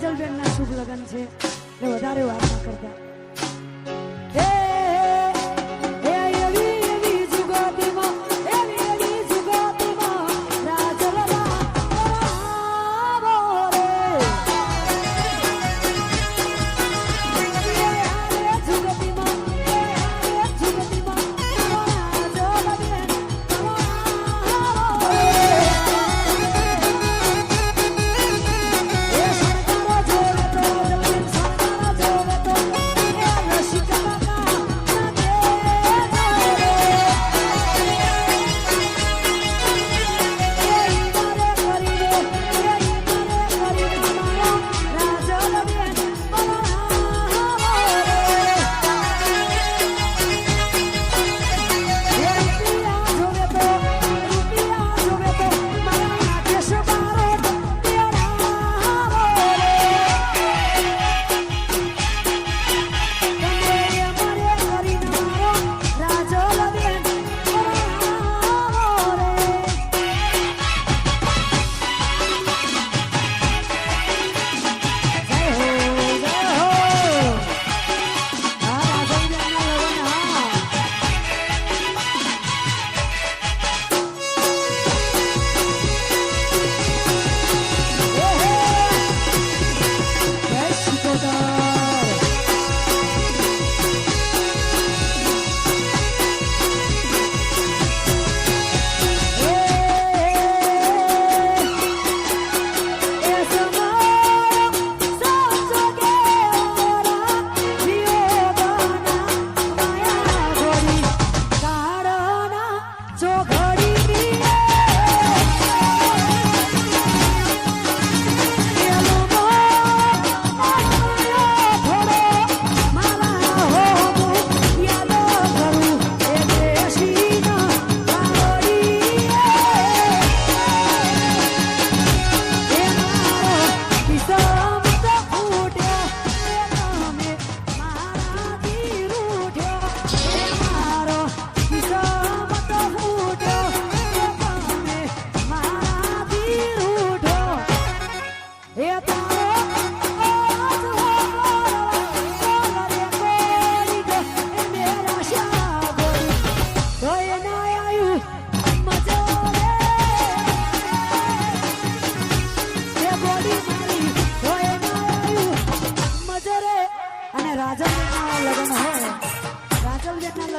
ના શુભ લગન છે. એ વધારે વાત ના કરતા.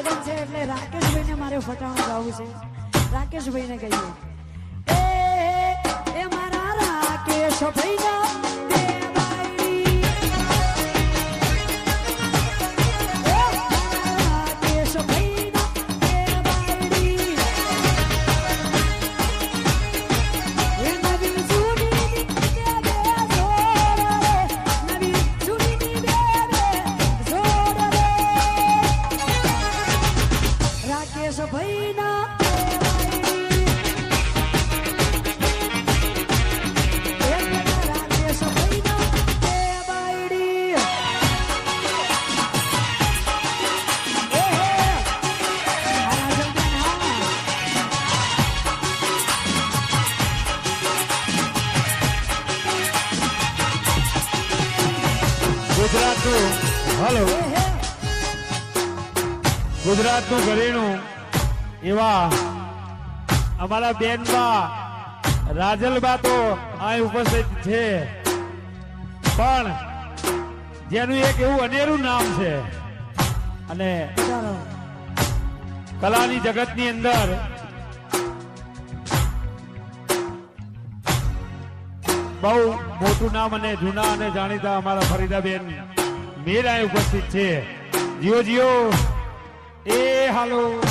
લગ્ન છે એટલે રાકેશભાઈને મારે ફટાણું ગાવું છે. રાકેશભાઈને કહીએ. એ મારા રાકેશ ભાઈના ગુજરાતનું. હલો. ગુજરાતનું ઘરેણું એવા અમારા બેનમાં રાજલબા તો અહીં ઉપસ્થિત છે. પણ જેનું એક એવું અનેરું નામ છે. અને કલાની જગતની અંદર બહુ મોટું નામ અને જૂના અને જાણીતા અમારા ફરીદાબેન મીરા ઉપસ્થિત છે. જીઓ જીઓ. એ હાલો.